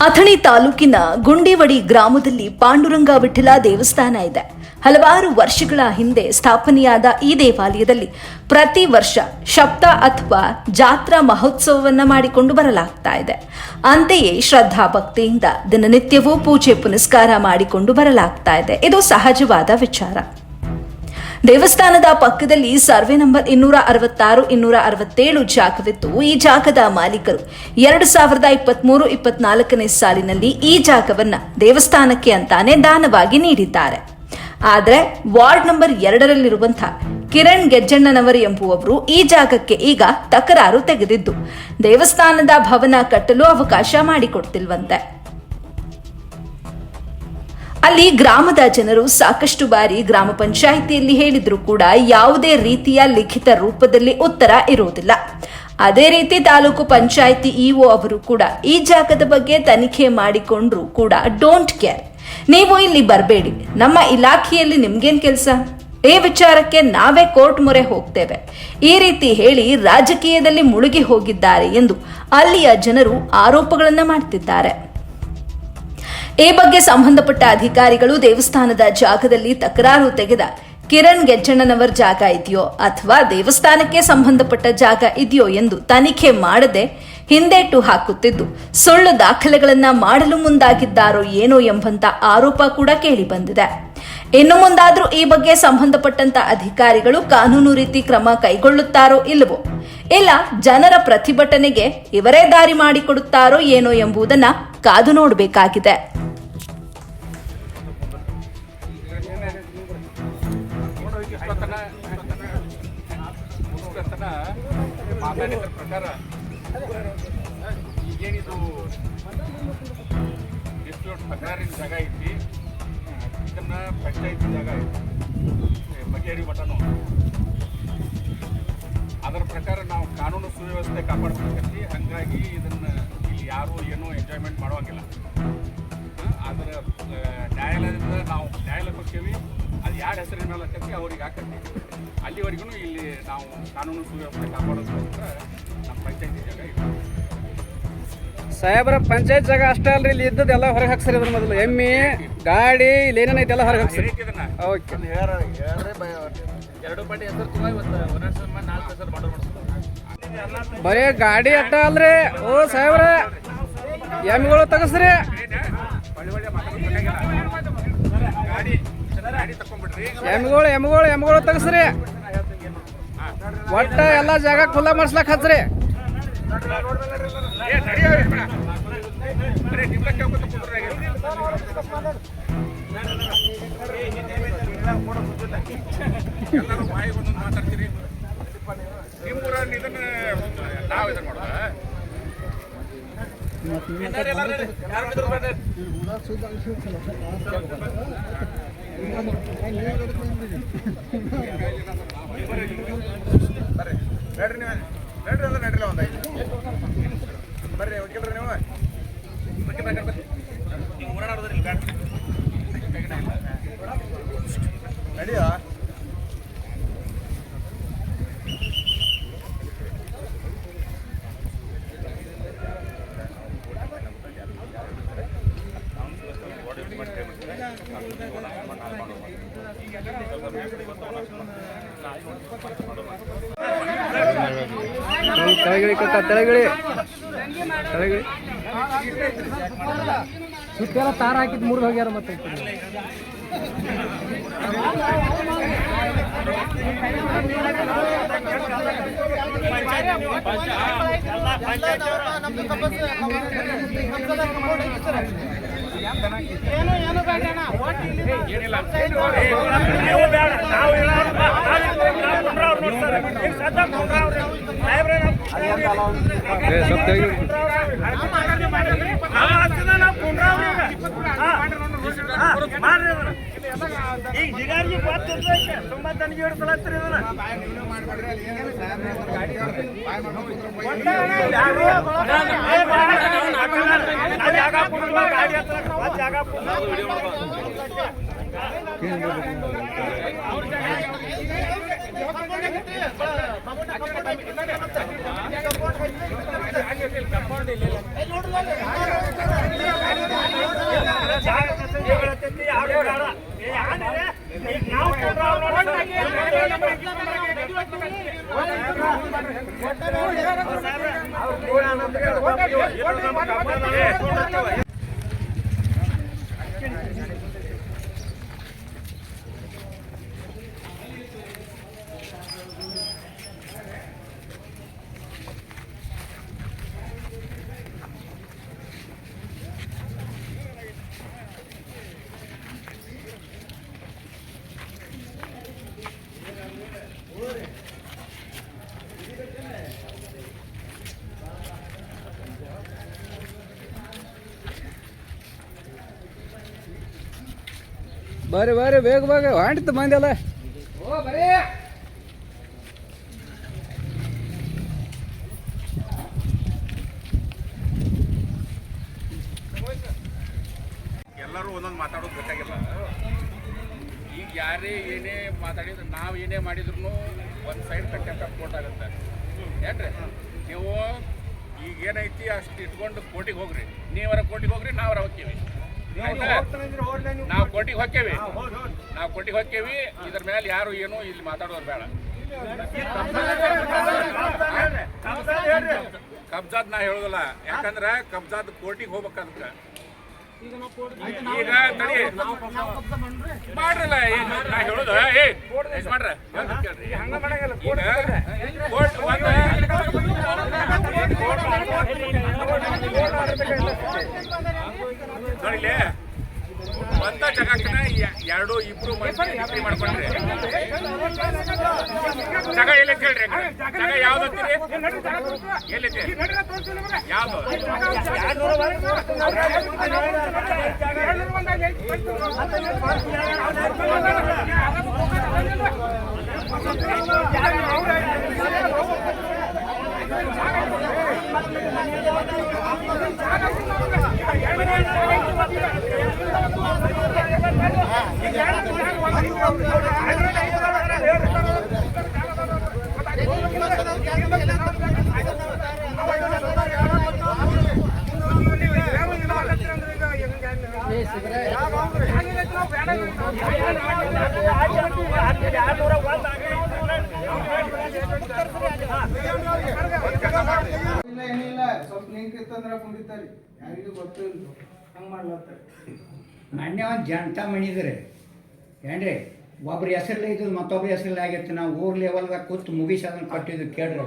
ಅಥಣಿ ತಾಲೂಕಿನ ಗುಂಡಿವಡಿ ಗ್ರಾಮದಲ್ಲಿ ಪಾಂಡುರಂಗ ವಿಠಲ ದೇವಸ್ಥಾನ ಇದೆ. ಹಲವಾರು ವರ್ಷಗಳ ಹಿಂದೆ ಸ್ಥಾಪನೆಯಾದ ಈ ದೇವಾಲಯದಲ್ಲಿ ಪ್ರತಿ ವರ್ಷ ಶಬ್ದ ಅಥವಾ ಜಾತ್ರಾ ಮಹೋತ್ಸವವನ್ನ ಮಾಡಿಕೊಂಡು ಬರಲಾಗ್ತಾ ಇದೆ. ಅಂತೆಯೇ ಶ್ರದ್ಧಾ ಭಕ್ತಿಯಿಂದ ದಿನನಿತ್ಯವೂ ಪೂಜೆ ಪುನಸ್ಕಾರ ಮಾಡಿಕೊಂಡು ಬರಲಾಗ್ತಾ ಇದೆ. ಇದು ಸಹಜವಾದ ವಿಚಾರ. ದೇವಸ್ಥಾನದ ಪಕ್ಕದಲ್ಲಿ ಸರ್ವೆ ನಂಬರ್ ಇನ್ನೂರ ಅರವತ್ತಾರು ಇನ್ನೂರ ಅರವತ್ತೇಳು ಜಾಗವಿದ್ದು ಈ ಜಾಗದ ಮಾಲೀಕರು ಎರಡು ಸಾವಿರದ ಇಪ್ಪತ್ಮೂರು, ಇಪ್ಪತ್ನಾಲ್ಕನೇ ಸಾಲಿನಲ್ಲಿ ಈ ಜಾಗವನ್ನ ದೇವಸ್ಥಾನಕ್ಕೆ ಅಂತಾನೆ ದಾನವಾಗಿ ನೀಡಿದ್ದಾರೆ. ಆದರೆ ವಾರ್ಡ್ ನಂಬರ್ ಎರಡರಲ್ಲಿರುವಂತಹ ಕಿರಣ್ ಗೆಜ್ಜಣ್ಣನವರು ಎಂಬುವವರು ಈ ಜಾಗಕ್ಕೆ ಈಗ ತಕರಾರು ತೆಗೆದಿದ್ದು, ದೇವಸ್ಥಾನದ ಭವನ ಕಟ್ಟಲು ಅವಕಾಶ ಮಾಡಿಕೊಡ್ತಿಲ್ವಂತೆ. ಅಲ್ಲಿ ಗ್ರಾಮದ ಜನರು ಸಾಕಷ್ಟು ಬಾರಿ ಗ್ರಾಮ ಪಂಚಾಯಿತಿಯಲ್ಲಿ ಹೇಳಿದ್ರು ಕೂಡ ಯಾವುದೇ ರೀತಿಯ ಲಿಖಿತ ರೂಪದಲ್ಲಿ ಉತ್ತರ ಇರುವುದಿಲ್ಲ. ಅದೇ ರೀತಿ ತಾಲೂಕು ಪಂಚಾಯಿತಿ ಇಒ ಅವರು ಕೂಡ ಈ ಜಾಗದ ಬಗ್ಗೆ ತನಿಖೆ ಮಾಡಿಕೊಂಡ್ರು ಕೂಡ ಡೋಂಟ್ ಕೇರ್ ನೀವು ಇಲ್ಲಿ ಬರಬೇಡಿ. ನಮ್ಮ ಇಲಾಖೆಯಲ್ಲಿ ನಿಮ್ಗೇನ್ ಕೆಲಸ? ಈ ವಿಚಾರಕ್ಕೆ ನಾವೇ ಕೋರ್ಟ್ ಮೊರೆ ಹೋಗ್ತೇವೆ. ಈ ರೀತಿ ಹೇಳಿ ರಾಜಕೀಯದಲ್ಲಿ ಮುಳುಗಿ ಹೋಗಿದ್ದಾರೆ ಎಂದು ಅಲ್ಲಿಯ ಜನರು ಆರೋಪಗಳನ್ನ ಮಾಡ್ತಿದ್ದಾರೆ. ಈ ಬಗ್ಗೆ ಸಂಬಂಧಪಟ್ಟ ಅಧಿಕಾರಿಗಳು ದೇವಸ್ಥಾನದ ಜಾಗದಲ್ಲಿ ತಕರಾರು ತೆಗೆದ ಕಿರಣ್ ಗೆಜ್ಜಣ್ಣನವರ್ ಜಾಗ ಇದೆಯೋ ಅಥವಾ ದೇವಸ್ಥಾನಕ್ಕೆ ಸಂಬಂಧಪಟ್ಟ ಜಾಗ ಇದೆಯೋ ಎಂದು ತನಿಖೆ ಮಾಡದೆ ಹಿಂದೇಟು ಹಾಕುತ್ತಿದ್ದು, ಸುಳ್ಳು ದಾಖಲೆಗಳನ್ನ ಮಾಡಲು ಮುಂದಾಗಿದ್ದಾರೋ ಏನೋ ಎಂಬಂತ ಆರೋಪ ಕೂಡ ಕೇಳಿ ಬಂದಿದೆ. ಇನ್ನು ಮುಂದಾದರೂ ಈ ಬಗ್ಗೆ ಸಂಬಂಧಪಟ್ಟಂತ ಅಧಿಕಾರಿಗಳು ಕಾನೂನು ರೀತಿ ಕ್ರಮ ಕೈಗೊಳ್ಳುತ್ತಾರೋ ಇಲ್ಲವೋ? ಇಲ್ಲ, ಜನರ ಪ್ರತಿಭಟನೆಗೆ ಇವರೇ ದಾರಿ ಮಾಡಿಕೊಡುತ್ತಾರೋ ಏನೋ ಎಂಬುದನ್ನ ಕಾದು ನೋಡಬೇಕಾಗಿದೆ. ಇಷ್ಟೊತ್ತನ ಪ್ರಕಾರ ಈಗೇನಿದು ಡಿಸ್ಪ್ಯೂಟ್ ತಕರಾರಿನ ಜಾಗ ಐತಿ ಇದನ್ನ ಪಂಚಾಯತಿ ಜಾಗ ಐತಿ ಬಗೆಹರಿ ಮಠನು ಅದರ ಪ್ರಕಾರ ನಾವು ಕಾನೂನು ಸುವ್ಯವಸ್ಥೆ ಕಾಪಾಡ್ಬೇಕೈತಿ ಹಂಗಾಗಿ ಇದನ್ನ ಇಲ್ಲಿ ಯಾರು ಏನೂ ಎಂಜಾಯ್ಮೆಂಟ್ ಮಾಡುವಂಗಿಲ್ಲ. ಅದರ ನ್ಯಾಯಾಲಯದಿಂದ ನಾವು ನ್ಯಾಯಾಲಯ ಹೋಗ್ತೀವಿ ಅದು ಯಾರ ಹೆಸರಿನ ಮೇಲೆ ಆಕತಿ ಅವ್ರಿಗೆ ಹಾಕತ್ತಿ ಅಲ್ಲಿವರೆಗೂ ಇಲ್ಲಿ ನಾವು ಕಾನೂನು ಸುವ್ಯವಸ್ಥೆ ಕಾಪಾಡೋದಕ್ಕೋಸ್ಕರ ನಮ್ಮ ಪಂಚಾಯತಿ ಜಾಗ ಸಾಹೇಬ್ರ ಪಂಚಾಯತ್ ಜಾಗ ಅಷ್ಟೇ ಅಲ್ರಿ ಇಲ್ಲಿ ಇದ್ದದ್ದು ಎಲ್ಲ ಹೊರಗೆ ಹಾಕ್ಸರಿ ಅದ್ರ ಮೊದಲು. ಎಮ್ಮಿ ಗಾಡಿ ಇಲ್ಲಿ ಐತೆ ಎಲ್ಲ ಹೊರಗೆ ಹಾಕ್ಸರಿ. ಓಕೆ. ಎರಡು ಪಾಟಿ ಹೆಸರು ತುಂಬ ಇವತ್ತು ನಾಲ್ಕು ಹೆಸರು ಮಾಡೋರು ಬರೀ ಗಾಡಿ ಅಟ್ಟ ಅಲ್ರಿ. ಓ ಸಾಹೇಬ್ರ ಎಮ್ಮಿಗಳು ತಗಸ್ರಿ ಒಳ್ಳೆ ಒಳ್ಳೆ ಮಾತಾಡೋದು ಗಾಡಿ ಗಾಡಿ ಎಮ್ಗಳು ಎಮ್ಗಳು ತೆಗಸ್ರಿ. ಒಟ್ಟ ಎಲ್ಲ ಜಾಗ ಖುಲ್ಲಾ ಮಾಡ್ಸ್ಲಾಕ್ ಹಚ್ರಿ. ಎಲ್ಲರೂ ಒಂದೊಂದು ಮಾತಾಡ್ತೀರಿ ಇದನ್ನ ನಾವು ಇದನ್ನ ಮಾಡೋದ ಬರ್ರಿ ಬೇಡ್ರಿ ನೀವು ಅಂದ್ರೆ ಒಂದು ಬರ್ರಿ ವಕೀಲ್ರಿ ನೀವು ಬರ್ರಿ ಓಡಾಡೋದ್ರಿ ನಡಿಯೋ ತೆಳಗಿಳಿ ಕಕ್ಕ ತೆಳಗಿಳಿ ತೆಳಗಿಳಿ ಸುತ್ತೆಲ್ಲ ತಾರ ಹಾಕಿದ್ ಮೂರ್ ಹೋಗ್ಯಾರ ಮತ್ತೆ ತೆಳಗಿಳಿ ಈಗ. ಜಿಗಾರಿಗೆ ಗೊತ್ತಿದ್ರೆ ತುಂಬಾ ತನಿಖೆ ಹಿಡಿಸಲಾಗ್ತಿರಿ ಇದನ್ನ ಜಾಗ ಒಟ್ಟಾರೆ ವಿಚಾರಗಳು ಸರ್ ಅವರು ಪೂರ್ಣ ಬರ್ರಿ ಬರ್ರಿ ಬೇಗ ಬೇಗ. ಹೊಂಟಿತ್ತು ಮಂದಿ ಅಲ್ಲ. ಎಲ್ಲರೂ ಒಂದೊಂದು ಮಾತಾಡೋದು ಗೊತ್ತಾಗಿಲ್ಲ. ಈಗ ಯಾರೇ ಏನೇ ಮಾತಾಡಿದ್ರು ನಾವು ಏನೇ ಮಾಡಿದ್ರು ಒಂದು ಸೈಡ್ ಕಂಟೆಂಟ್ ಕೋರ್ಟ್ ಆಗುತ್ತೆ. ಏನ್ರಿ? ನೀವು ಈಗ ಏನೈತಿ ಅಷ್ಟು ಇಟ್ಕೊಂಡು ಕೋಟಿಗೆ ಹೋಗ್ರಿ. ನೀವರ ಕೋಟಿಗೆ ಹೋಗ್ರಿ ನಾವರ ಹೋಗ್ತೀವಿ? ನಾವು ಕೋಟಿಗೆ ಹೊಕ್ಕೇವಿ. ನಾವು ಕೋಟಿಗೆ ಹೊಕ್ಕೇವಿ. ಇದ್ರ ಮೇಲೆ ಯಾರು ಏನು ಇಲ್ಲಿ ಮಾತಾಡೋರು ಬೇಡ. ಕಬ್ಜಾದ್ ನಾ ಹೇಳುದಿಲ್ಲ. ಯಾಕಂದ್ರೆ ಕಬ್ಜಾದ್ ಕೋಟಿಗೆ ಹೋಗ್ಬೇಕಾದ್ರೆ ಈಗ ತಡಿ ಮಾಡ್ರಲ್ಲ ನಾ ಹೇಳೋದು ಏ ಮಾಡ್ರಿ ಮಾಡ್ರ ಕೋರ್ಟ್ ನೋಡಿಲಿ ಒಂದ ಜಗಕ್ಕನ ಎರಡು ಇಬ್ರು ಮಂದಿ ಡಿಗ್ರಿ ಮಾಡ್ಕೊಂಡ್ರಿ. ಜಾಗ ಎಲ್ಲೈತಿ ಹೇಳ್ರಿ? ಜಾಗ ಯಾವ್ದಂತೀರಿ ಎಲ್ಲೈತಿ ಯಾವ್ದು? ಇಲ್ಲ ಏನಿಲ್ಲ ಸ್ವಲ್ಪ ಲಿಂಕ್ ಇತ್ತಂದ್ರ ಕುಂಡಿತಾರಿ ಯಾರಿಗೂ ಗೊತ್ತಿಲ್ಲ ಹಂಗ್ ಮಾಡ್ಲತ್ತಾರೆ ಮೊನ್ನೆ ಒಂದು ಜಂಟ ಮಣಿದ್ರಿ ಏನ್ರಿ? ಒಬ್ರು ಹೆಸರಲ್ಲೇ ಇದ್ದು ಮತ್ತೊಬ್ರ ಹೆಸರಲ್ಲೇ ಆಗಿತ್ತು. ನಾವು ಊರ್ ಲೆವೆಲ್ದಾಗ ಕೂತು ಮುಗಿಸಿ ಅದನ್ನ ಕಟ್ಟಿದ್ದು ಕೇಳ್ರಿ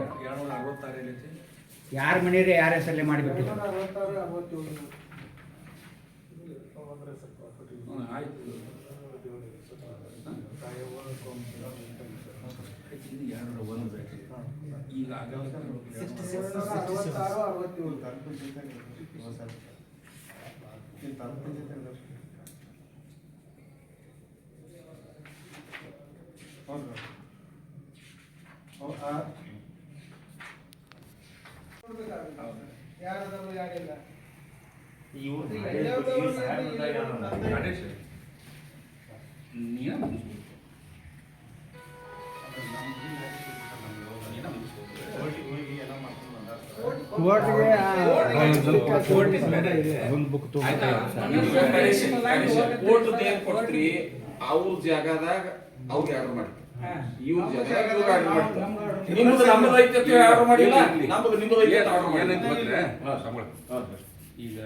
ಯಾರ ಮಣಿರಿ ಯಾರ ಹೆಸರಲ್ಲೇ ಮಾಡಿಬಿಟ್ಟಿದ್ರು ಈಗ ಅರವತ್ತಾರು ಅರವತ್ತೇಳು ಏಳ್ನೂರ ಅರವತ್ತಾರು ಅರವತ್ತೇಳು ಯಾರದಾರು ಯಾರಿಲ್ಲ ಗಣೇಶ್ ನೀನ ಮುಗಿಸ್ಬೋದು ನೀನ ಮುಗಿಸ್ಬೋದು ಕೋರ್ಟ್ ಏನ್ ಕೊಡ್ತೀರಿ ಅವ್ರ ಜಾಗದಾಗ ಅವ್ರು ಆರ್ಡರ್ ಮಾಡ್ತಾರೆ ಇವ್ರ ಜಾಗದಾಗ ಇವ್ರು ಆರ್ಡರ್ ಮಾಡ್ತಾರೆ. ನಿಮ್ಮದು ನಮ್ಮದು ಐತೆ ಅಂತ ಆರ್ಡರ್ ಮಾಡಿಲ್ಲ. ನಮ್ಮದು ನಿಮ್ಮದು ಐತೆ ಅಂತ ಆರ್ಡರ್ ಏನೈತೆ ಮಾಡಿಲ್ಲ ಗೊತ್ತಾ? ಸಂಬಳ. ಈಗ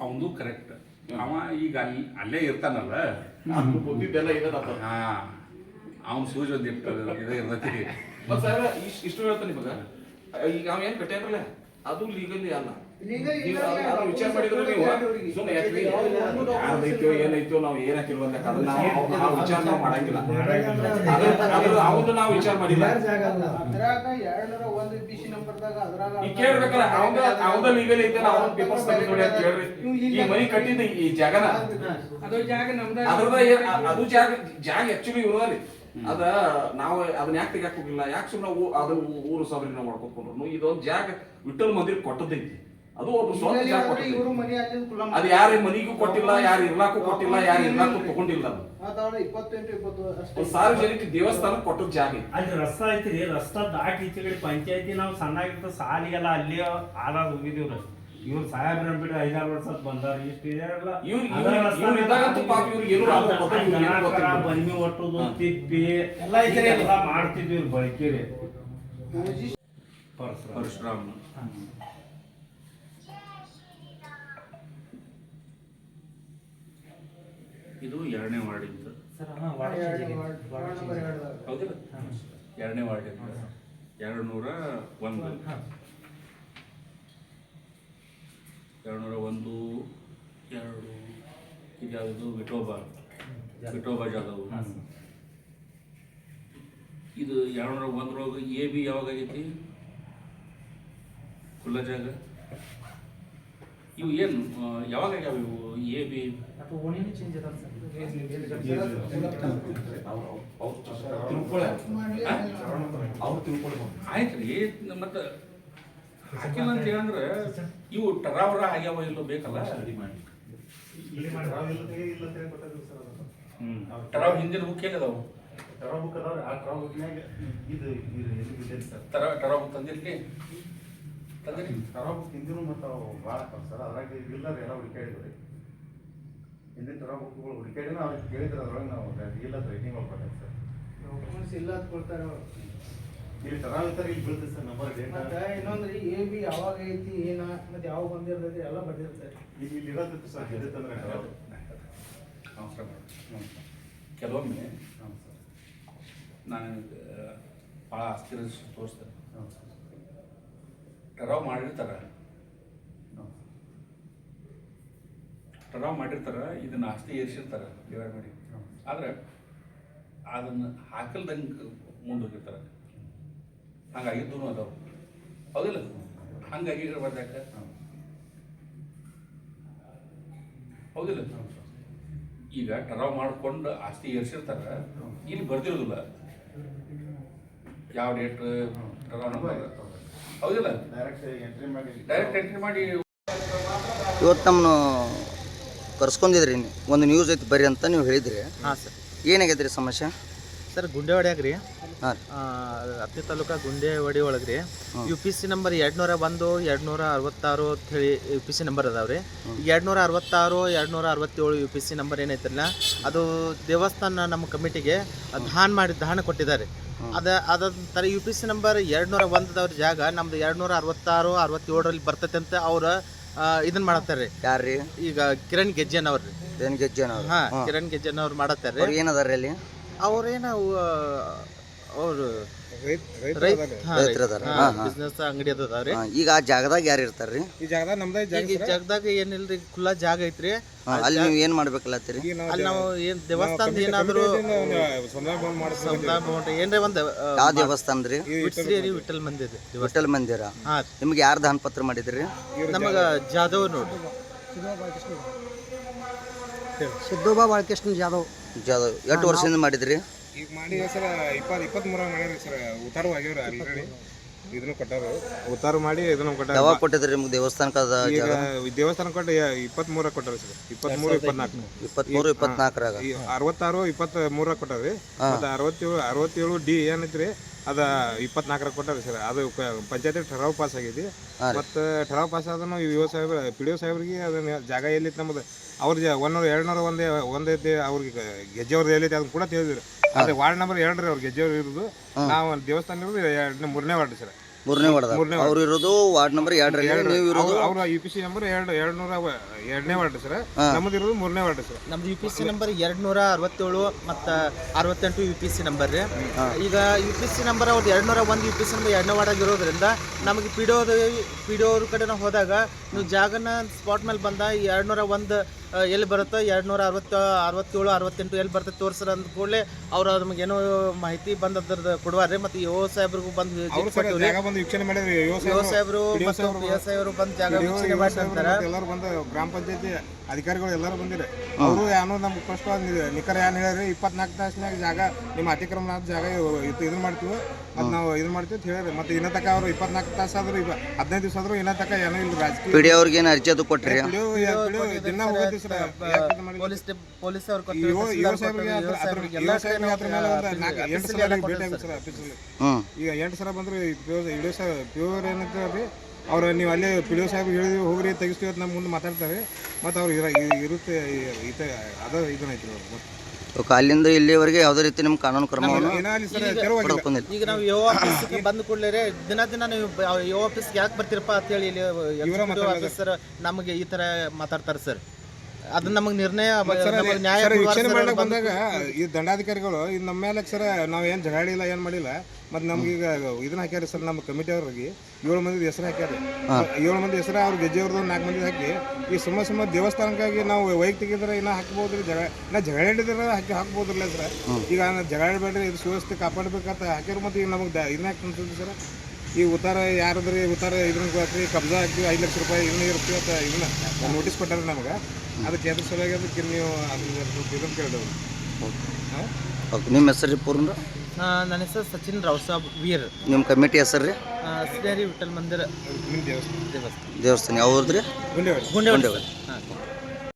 ಅವನು ಕರೆಕ್ಟ್ ಅವ ಈಗ ಅಲ್ಲಿ ಅಲ್ಲೇ ಇರ್ತಾನಲ್ಲ? ಅಷ್ಟು ಗೊತ್ತಿದ್ದೆಲ್ಲ ಇದನ್ನಪ್ಪ ಹಾ. ಅವನ್ ಸೂಜ್ ಒಂದ್ ಇದೇ ಇರ್ತೈತಿ ಇಷ್ಟು ಇಷ್ಟು ಹೇಳ್ತಾನೆ ಇವಾಗ ಈಗ ಅವ ಏನ್ ಕಟ್ಟ್ಯಾರಲ್ಲ ಅದು ಲೀಗಲಿ ಅಲ್ಲ. ವಿಚಾರ ಮಾಡಿದ್ರೆ ನೀವು ಸುಮ್ಮನೆ ಯಾಕ್ರಿ ಯಾರ್ದೈತೋ ಏನೈತೋ ನಾವು? ಏನ ತಿಳುವಲ್ಲ ಅದನ್ನ ನಾವು ನಾವು ವಿಚಾರ ನಾವು ಮಾಡಂಗಿಲ್ಲ. ಅದ್ರ ಅದ್ರ ಅವನು ನಾವು ವಿಚಾರ ಮಾಡಿಲ್ಲ. ಅದ್ರಾಗ ಎರಡ್ನೂರ ಒಂದು ಡಿ ಸಿ ನಂಬರ್ದಾಗ ಅದ್ರಾಗ ಈಗ ಕೇಳ್ಬೇಕಲ್ಲ ಅವಂದ ಅವಂದ ಲೀಗಲ್ ಐತೆ ನಾವು ಪೇಪರ್ಸ್ ತೆಗೆದು ನೋಡಿ ಅಂತ ಕೇಳ್ರಿ ಈ ಮನಿ ಕಟ್ಟಿದ್ದ ಈ ಜಾಗನ? ಅದು ಜಾಗ ನಮ್ದ ಅದ್ರದ ಅದು ಜಾಗ ಜಾಗ ಆಕ್ಚುಲಿ ಇರೋದ್ರಿ ಅದ ನಾವು ಅದನ್ನ ಯಾಕೆ ತೆಗಿಯಾಕ ಹೋಗಿಲ್ಲ? ಯಾಕೆ ಸುಮ್ಮನೆ ಅದು ಊರು ಸಬರಿ ನಾವು ಇದೊಂದು ಜಾಗ ವಿಠಲ್ ಮಂದಿರ್ ಕೊಟ್ಟದೈತಿ ಅದು ಒಬ್ಬ ಸ್ವಂತ ಜಾಗ ಅದು ಯಾರ ಮನೆಗೂ ಕೊಟ್ಟಿಲ್ಲ ಯಾರು ಇರ್ಲಾಕು ಕೊಟ್ಟಿಲ್ಲ ಯಾರು ಇರ್ಲಾಕು ತಗೊಂಡಿಲ್ಲ ಅದು. ಅದಾವ ಇಪ್ಪತ್ತೆಂಟು ಇಪ್ಪತ್ತು ಅಷ್ಟೇ. ಒಂದು ಸಾರ್ವಜನಿಕ ದೇವಸ್ಥಾನ ಕೊಟ್ಟ ಜಾಗ. ಅಲ್ಲಿ ರಸ್ತೆ ಐತ್ರಿ ರಸ್ತಾ ದಾಟಿ ಈಚೆ ಕಡೆ ಪಂಚಾಯತಿ ನಾವು ಸಣ್ಣಾಗಿರ್ತ ಸಾಲಿಗೆಲ್ಲ ಅಲ್ಲಿ ಆಲಾದ ಹೋಗಿದೀವ್ರಿ ಇವ್ರು ಸಾಹೇಬ್ರ ಬಿಟ್ಟು ಐದಾರು ವರ್ಷ ಬಂದಾರ ಇಷ್ಟು ಗೊತ್ತಿಲ್ಲ. ಬನ್ನಿ ಒಟ್ಟುದು. ತಿಪ್ಪಿ ಎಲ್ಲ ಐತ್ರಿ. ಎಲ್ಲ ಮಾಡ್ತಿದ್ವಿ ಇವ್ರು ಪರಶುರಾಮ್. ಪರಶುರಾಮ ಇದು ಎರಡನೇ ವಾರ್ಡಿಂದ ವಾರ್ಡ್. ಹೌದಿಲ್ಲ ಎರಡನೇ ವಾರ್ಡಿಂದ ಎರಡು ನೂರ ಒಂದು. ಎರಡು ನೂರ ಒಂದು ಎರಡು ಇದು ಯಾವುದು ವಿಠೋಬಾ ವಿಠೋಬಾ ಜಾಧವ್. ಇದು ಎರಡು ನೂರ ಒಂದರೊಳಗೆ ಎ ಬಿ ಯಾವಾಗ ಆಗೈತಿ? ಖುಲ್ಲ ಜಾಗ? ಇವು ಏನು ಆ, ಯಾವಾಗ ಆಗ್ಯಾವ ಇವು? ಎ ಬಿ ಮಾಡ್ಲಿ ಆಯ್ತು ರೀ ಮತ್ತೆ ಹಾಕಿಲ್ಲ ಅಂತ ಹೇಳಂದ್ರೆ ಇವು ಟರಾವರ ಆಗ್ಯಾವ ಇಲ್ಲೋ ಬೇಕಲ್ಲ ಟರಾವ್ ಹಿಂದಿನ ಬುಕ್ ತರ ಟರಾವ್ ಬುಕ್ ತಂದಿರ್ಲಿ. ತಂದಿರಿ ಹಿಂದಿನೂ ಮತ್ತು ಅವು ಭಾಳ ಸರ್? ಅದ್ರಾಗ ಇಲ್ಲರ ಎಲ್ಲ ಹುಡುಕಾಡಿದ್ರಿ ಹಿಂದಿನ ತರ ಬುಕ್ಗಳು ಹುಡುಕಾಡಿನ ಅವ್ರಿಗೆ ಕೇಳಿದ್ರೆ ಅದ್ರೊಳಗೆ ನಾವು ಇಲ್ಲ ರೈಟಿಂಗ್ ಹೋಗ್ಬೇಕು ಸರ್. ಡಾಕ್ಯುಮೆಂಟ್ಸ್ ಇಲ್ಲ ಅಂತ ಕೊಡ್ತಾರೆ. ಇಲ್ಲಿ ತರ ಇರ್ತಾರೆ ಇಲ್ಲಿ ಬೀಳ್ತದೆ ಸರ್ ನಂಬರ್ ಡೇಟಾ ಇನ್ನೊಂದ್ರಿ ಎ ಬಿ ಯಾವಾಗ ಐತಿ ಏನ ಮತ್ತೆ ಯಾವಾಗ ಬಂದಿರ್ತೈತಿ ಎಲ್ಲ ಬಂದಿರ್ತಾರೆ ಇಲ್ಲಿ ಇಲ್ಲಿ ಇರೋದಿತ್ತು ಸರ್ ಎಲ್ಲಿತ್ತಂದ್ರೆ ನಮಸ್ಕಾರ ಮಾಡಿ ಕೆಲವೊಮ್ಮೆ ನಾನು ಭಾಳ ಅಸ್ಥಿರ ತೋರಿಸ್ತೇನೆ. ಟರಾವ್ ಮಾಡಿರ್ತಾರೆ. ಟರಾವ್ ಮಾಡಿರ್ತಾರೆ ಇದನ್ನ ಆಸ್ತಿ ಏರ್ಸಿರ್ತಾರ ಡಿವೈಡ್ ಮಾಡಿ ಆದ್ರೆ ಅದನ್ನ ಹಾಕಲ್ದಂಗೆ ಮುಂದೋಗಿರ್ತಾರ. ದೂರ ಅದಾವ. ಹೌದಿಲ್ಲ? ಹಂಗಾಗಿ ಬರ್ದಾಕ ಹೌದಿಲ್ಲ? ಈಗ ಟರಾವ್ ಮಾಡಿಕೊಂಡು ಆಸ್ತಿ ಏರಿಸಿರ್ತಾರೆ ಇಲ್ಲಿ ಬರ್ದಿರೋದಿಲ್ಲ. ಯಾವ ಡೇಟ್ ಟರಾವ್ ನಂಬರ್ ಹೌದಿಲ್ಲ. ಡೈರೆಕ್ಟ್ ಎಂಟ್ರಿ ಮಾಡಿ. ಡೈರೆಕ್ಟ್ ಎಂಟ್ರಿ ಮಾಡಿ. ಇವತ್ತು ನಮ್ಮನ್ನು ಕರ್ಸ್ಕೊಂಡಿದ್ರಿ ಒಂದು ನ್ಯೂಸ್ ಐತಿ ಬರ್ರಿ ಅಂತ ನೀವು ಹೇಳಿದ್ರಿ. ಹಾಂ ಸರ್. ಏನಾಗೈತೆ ರೀ ಸಮಸ್ಯೆ? ಸರ್ ಗುಂಡೇವಾಡ್ಯಾಗ ರೀ. ಹಾಂ. ಹತ್ತನೇ ತಾಲೂಕ ಹೊಡಿ ಒಳಗೆ ರೀ. ಯು ಪಿ ಸಿ ನಂಬರ್ ಎರಡು ನೂರ ಒಂದು ಎರಡು ನೂರ ಅರವತ್ತಾರು ಅಂತ ಹೇಳಿ ಯು ಪಿ ಸಿ ನಂಬರ್ ಅದಾವೆ ರೀ ಎರಡು ನೂರ ಅರವತ್ತಾರು ಎರಡು ನೂರ ಅರವತ್ತೇಳು ಯು ಪಿ ಸಿ ನಂಬರ್ ಏನೈತಿರಲ್ಲ ಅದು ದೇವಸ್ಥಾನ ನಮ್ಮ ಕಮಿಟಿಗೆ ದಾನ ಮಾಡಿ ದಾನ ಕೊಟ್ಟಿದ್ದಾರೆ. ಅದ ಅದಂತರ ಯು ಪಿ ಸಿ ನಂಬರ್ ಎರಡು ನೂರ ಒಂದದವ್ರ ಜಾಗ ನಮ್ದು ಎರಡು ನೂರ ಅರವತ್ತಾರು ಅರವತ್ತೇಳರಲ್ಲಿ ಬರ್ತೈತೆ ಅಂತ ಅವ್ರ ಇದನ್ನ ಮಾಡತ್ತಾರೆ ರೀ ಯಾರ್ರಿ? ಈಗ ಕಿರಣ್ ಗೆಜ್ಜನ್ ಅವ್ರಿ ಕಿರಣ್ ಏನ್ ಗೆಜ್ಜೆನ ಅವ್ರು ಹಾ ಕಿರಣ್ ಗೆಜ್ಜನ್ ಅವ್ರು ಮಾಡತ್ತಾರೆ ಅವ್ರು ಏನದಾರ್ರಿ ಅಲ್ಲಿ? ಅವ್ರೇನ ಅವರು ರೈತ್ರು ಅದಾರ? ಹಾ, ಹಾ. ಬಿಸ್ನೆಸ್ ಅಂಗಡಿ ಅದಾವ್ರಿ. ಹಾ, ಈಗ ಆ ಜಾಗದಾಗ ಯಾರು ಇರ್ತಾರ್ರಿ ಈ ಜಾಗದಾಗ ನಮ್ದೇ ಈಗ ಈ ಜಾಗದಾಗ ಏನಿಲ್ರಿ ಖುಲ್ಲಾ ಜಾಗ ಐತ್ರಿ. ಅಲ್ಲಿ ನೀವು ಏನ್ ಮಾಡ್ಬೇಕಲ್ಲತ್ತೀರಿ? ಅಲ್ಲಿ ನಾವು ಏನ್ ದೇವಸ್ಥಾನದ ಏನಾದ್ರು ಏನ್ರಿ ಒಂದ್ ಯಾವ ದೇವಸ್ಥಾನ ರೀ ವಿಠಲ್ ಮಂದಿರ ವಿಠಲ್ ಮಂದಿರ. ಹಾ ನಿಮ್ಗೆ ಯಾರು ದಾನ ಪತ್ರ ಮಾಡಿದ್ರಿ? ನಮಗ ಜಾಧವ್ ನೋಡ್ರಿ. ಸಿದ್ದೋಬಾ ಬಾಲಕೃಷ್ಣ ಜಾಧವ್. ಜಾಧವ್. ಎಷ್ಟು ವರ್ಷದಿಂದ ಮಾಡಿದ್ರಿ? ಈಗ ಮಾಡಿ ಸರ್ ಇಪ್ಪತ್ತು ಇಪ್ಪತ್ತ್ ಮೂರ ಮಾಡ್ಯಾರ ಸರ್ ಉತ್ತಾರು ಆಗ್ಯಾವ್ರಿ ಆಲ್ರೆಡಿ ಇದನ್ನು ಕೊಟ್ಟಾರು ಉತ್ತಾರ ಮಾಡಿ ಇದನ್ನು ಕೊಟ್ಟಾರ ಯಾವಾಗ ಕೊಟ್ಟಿದ್ರಿ ನಿಮ್ಗೆ ದೇವಸ್ಥಾನಕ್ಕೆ ಅದ ಈಗ ಜಾಗ? ದೇವಸ್ಥಾನ ಕೊಟ್ಟು ಇಪ್ಪತ್ಮೂರ ಕೊಟ್ಟಾರ ಸರ್. ಇಪ್ಪತ್ತ್ಮೂರು ಇಪ್ಪತ್ನಾಲ್ಕು. ಇಪ್ಪತ್ಮೂರು ಇಪ್ಪತ್ನಾಲ್ಕರಾಗ? ಅರವತ್ತಾರು ಇಪ್ಪತ್ತ್ಮೂರ ಮೂರ ರೀ ಮತ್ತೆ ಅರವತ್ತೇಳು ಅರವತ್ತೇಳು ಡಿ ಏನೈತ್ರಿ ಅದ ಇಪ್ಪತ್ನಾಲ್ಕರ ಕೊಟ್ಟಾರ ಸರ್. ಅದು ಪಂಚಾಯತಿ ಠರಾವ್ ಪಾಸ್ ಆಗೈತಿ ಮತ್ತು ಠರಾವ್ ಪಾಸ್ ಆದನು ಯು ಸಾಹೇಬ್ರ ಪಿ ಡಿ ಒ ಸಾಹೇಬ್ರಿಗೆ ಅದನ್ನ ಜಾಗ ಎಲ್ಲಿತ್ತು ನಮ್ಮದು ಅವ್ರ ಜ ಒಂದೂರ ಒಂದೇ ಒಂದೇ ಒಂದೈತಿ ಅವ್ರಿಗೆ ಗೆಜ್ಜೆವ್ರದ್ದು ಎಲ್ಲೈತಿ ಅದನ್ನ ಕೂಡ ತಿಳಿದಿರಿ ಅದೇ ವಾರ್ಡ್ ನಂಬರ್ ಎರಡು ರೀ ಅವ್ರ ಗೆಜ್ಜೆವ್ರು ಇರೋದು. ನಾವು ದೇವಸ್ಥಾನ ಇರೋದು ಎರಡನೇ ಮೂರನೇ ವಾರ್ಡ್ ಸರ್. ಮೂರನೇ ವಾರ್ಡ್. ಅವ್ರು ಇರೋದು ವಾರ್ಡ್ ನಂಬರ್ ಎರಡರಲ್ಲಿ. ನೀವು ಇರೋದು? ಅವ್ರ ಯು ಪಿ ಸಿ ನಂಬರ್ ಎರಡು ಎರಡು ನೂರ ಎರಡನೇ ವಾರ್ಡ್ ಸರ್. ನಮ್ಮದು ಇರೋದು ಮೂರನೇ ವಾರ್ಡ್ ಸರ್. ನಮ್ದು ಯು ಪಿ ಸಿ ನಂಬರ್ ಎರಡು ನೂರ ಅರವತ್ತೇಳು ಮತ್ತು ಅರವತ್ತೆಂಟು ಯು ಪಿ ಸಿ ನಂಬರ್ ರೀ. ಈಗ ಯು ಪಿ ಸಿ ನಂಬರ್ ಅವ್ರದ್ದು ಎರಡ್ನೂರ ಒಂದು ಯು ಪಿ ಸಿ ನಂಬರ್ ಎರಡನೇ ವಾರ್ಡ್ ಆಗಿರೋದ್ರಿಂದ ನಮಗೆ ಪಿ ಡಿ ಪಿ ಡಿ ಅವ್ರ ಕಡೆ ನಾವು ಹೋದಾಗ ನೀವು ಜಾಗನ ಸ್ಪಾಟ್ ಮೇಲೆ ಬಂದ ಎರಡು ನೂರ ಒಂದು ಎಲ್ಲಿ ಬರುತ್ತೋ ಎರಡು ನೂರ ಅರವತ್ತ ಅರವತ್ತೇಳು ಅರವತ್ತೆಂಟು ಎಲ್ಲಿ ಬರ್ತದೆ ತೋರಿಸ್ರ ಅಂದ ಕೂಡಲೇ ಅವ್ರು ನಮಗೇನೋ ಮಾಹಿತಿ ಬಂದು ಅದ್ರದ್ದು ಕೊಡುವಾರೆ ಮತ್ತು ಯೋ ಸಾಹೇಬ್ರಿಗೂ ಬಂದು ಅವ್ರು ಜಾಗ ಬಂದು ವೀಕ್ಷಣೆ ಮಾಡಿದ್ರಿ ಯೋ ಸಾಹೇಬ್ರು ಸಾಹೇಬ್ರು ಬಂದು ಜಾಗ ವೀಕ್ಷಣೆ ಮತ್ತೆ ಎಲ್ಲರೂ ಬಂದು ಗ್ರಾಮ ಪಂಚಾಯತಿ ಅಧಿಕಾರಿಗಳು ಎಲ್ಲರೂ ಬಂದಿರಿ. ಅವರು ಏನೋ ನಮ್ಗೆ ಫಸ್ಟ್ ನಿಖರ ಏನು ಹೇಳ್ರಿ ಇಪ್ಪತ್ನಾಲ್ಕು ತಾಸಿನಾಗ ಜಾಗ ನಿಮ್ಮ ಅತಿಕ್ರಮಣ ಜಾಗ ಇದನ್ನ ಮಾಡ್ತೀವಿ. ಮತ್ತು ನಾವು ಇದು ಮಾಡ್ತೀವಿ ಅಂತ ಹೇಳ್ರಿ ಮತ್ತೆ ಇನ್ನೂ ತಕ ಅವರು ಇಪ್ಪತ್ನಾಲ್ಕು ತಾಸು ಆದರೂ ಹದಿನೈದು ದಿವಸ ಆದರೂ ಇನ್ನೂ ತಕ ಏನೂ ಇಲ್ಲ ರಾಜಕೀಯ ಅವ್ರಿಗೆ ಏನು ಅರ್ಜಿ ಅದು ಕೊಟ್ಟರೆ ದಿನ ಹೋಗಿದ್ವಿ ಸರ್ ಯಾಕೆ ಇದು ಮಾಡಿದ್ವಿ? ಪೊಲೀಸ್ ಪೊಲೀಸ್ ಅವ್ರು ಈಗ ಎಂಟು ಸಲ ಬಂದ್ರೆ ಇಡೋ ಸಾಹೇಬ್ ಪ್ಯೂರ್ ಏನಂತಾರೆ ಅವ್ರು ನೀವು ಅಲ್ಲೇ ಪಿ ಡಿ ಸಾಹೇಬ್ ಹೇಳಿದ್ವಿ ಹೋಗ್ರಿ ತೆಗಿಸ್ತೀವಿ ಅಂತ ನಮ್ಮ ಮುಂದೆ ಮಾತಾಡ್ತಾರೆ. ಮತ್ತು ಅವ್ರು ಇರ ಇರುತ್ತೆ ಈತ ಅದ ಇದನ್ನೈತಿ ಓಕೆ ಅಲ್ಲಿಂದ ಇಲ್ಲಿವರೆಗೆ ಯಾವುದೇ ರೀತಿ ನಿಮ್ ಕಾನೂನು ಕ್ರಮ ಈಗ ನಾವು ಯೋ ಆಫೀಸ್ ಬಂದ ಕೂಡಲೇ ದಿನ ದಿನ ನೀವು ಯುವ ಆಫೀಸ್ ಆಫೀಸ್ಗೆ ಯಾಕೆ ಬರ್ತೀರಪ್ಪ ಅಂತೇಳಿ ಇಲ್ಲಿ ಎಕ್ಸಿಕ್ಯೂಟಿವ್ ಆಫೀಸರ್ ನಮಗೆ ಈ ತರ ಮಾತಾಡ್ತಾರೆ ಸರ್. ಅದು ನಮಗೆ ನಿರ್ಣಯ ನಮಗೆ ನ್ಯಾಯ ಸರ್ ವೀಕ್ಷಣೆ ಮಾಡಕ್ ಬಂದಾಗ ಈ ದಂಡಾಧಿಕಾರಿಗಳು ಇದು ನಮ್ಮ ಮೇಲೆ ಸರ ನಾವು ಏನು ಜಗಾಡಿಲ್ಲ ಏನು ಮಾಡಿಲ್ಲ ಮತ್ತು ನಮ್ಗೆ ಈಗ ಇದನ್ನ ಹಾಕ್ಯಾರ ಸರ್ ನಮ್ಮ ಕಮಿಟಿ ಅವ್ರಿಗೆ ಏಳು ಮಂದಿ ಹೆಸರು ಹಾಕ್ಯಾರ. ಏಳು ಮಂದಿ ಹೆಸರು ಅವ್ರ ಗೆಜ್ಜೆ ಅವ್ರದ್ದು ನಾಲ್ಕು ಮಂದಿ ಹಾಕಿ ಈ ಸುಮ್ಮ ಸುಮ್ಮ ದೇವಸ್ಥಾನಕ್ಕಾಗಿ ನಾವು ವೈಯಕ್ತಿಕ ಇದ್ರೆ ಇನ್ನೂ ಹಾಕ್ಬೋದ್ರಿ ಜಗ ನಾ ಜಗಾಡಿದ್ರೆ ಹಾಕಿ ಹಾಕ್ಬೋದ್ರಲ್ಲ ಸರ್. ಈಗ ನಾ ಜಗಾಡಬೇಡ್ರಿ ಇದು ಸುವ್ಯವಸ್ಥೆ ಕಾಪಾಡ್ಬೇಕಂತ ಹಾಕ್ಯಾರ ಮತ್ತು ಈಗ ನಮಗೆ ಇದನ್ನ ಹಾಕ್ತಂತಂದ್ರೆ ಸರ್. ಈ ಉತ್ತಾರ ಯಾರದ್ರಿ ಉತ್ತಾರ ಇದನ್ನ ಹಾಕ್ರಿ. ಕಬ್ಜಾ ಹಾಕ್ತೀವಿ ಐದು ಲಕ್ಷ ರೂಪಾಯಿ ಇದನ್ನ ಇರುತ್ತೆ ಅಂತ ಇದನ್ನ ನೋಟಿಸ್ ಕೊಟ್ಟಾರ ನಮಗೆ. ಅದಕ್ಕೆ ಕೇಂದ್ರ ಸಲುವಾಗಿ ಅದಕ್ಕೆ ನೀವು ಅದನ್ನ ಇದನ್ನ ಕೇಳಿದೆವು. ಹಾಂ? ಓಕೆ ನಿಮ್ಮ ಹೆಸರು ರೀ ಪೂರ್ಣ? ನನ್ನ ಹೆಸರು ಸಚಿನ್ ರಾವ್ ಸಾಬ್ ವೀರ್. ನಿಮ್ಮ ಕಮಿಟಿ ಹೆಸರು ರೀ? ಶ್ರೀಹರಿ ವಿಠಲ್ ಮಂದಿರ. ನಿಮ್ಮ ದೇವಸ್ಥಾನ. ದೇವಸ್ಥಾನ. ಯಾವ್ದು ರೀ ಗುಂಡೆ ಗುಂಡೆವಾಡಿ. ಗುಂಡೇವಾಡಿ.